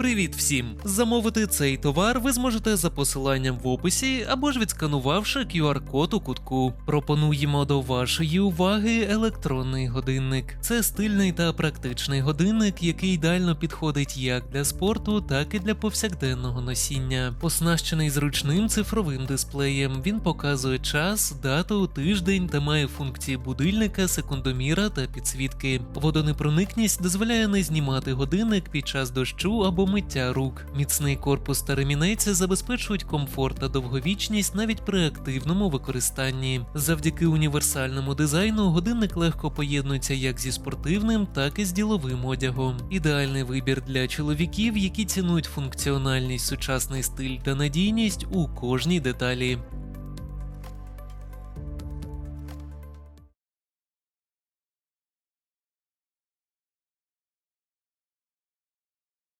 Привіт всім! Замовити цей товар ви зможете за посиланням в описі або ж відсканувавши QR-код у кутку. Пропонуємо до вашої уваги електронний годинник. Це стильний та практичний годинник, який ідеально підходить як для спорту, так і для повсякденного носіння. Оснащений зручним цифровим дисплеєм. Він показує час, дату, тиждень та має функції будильника, секундоміра та підсвітки. Водонепроникність дозволяє не знімати годинник під час дощу або миття рук. Міцний корпус та ремінець забезпечують комфорт та довговічність навіть при активному використанні. Завдяки універсальному дизайну годинник легко поєднується як зі спортивним, так і з діловим одягом. Ідеальний вибір для чоловіків, які цінують функціональність, сучасний стиль та надійність у кожній деталі.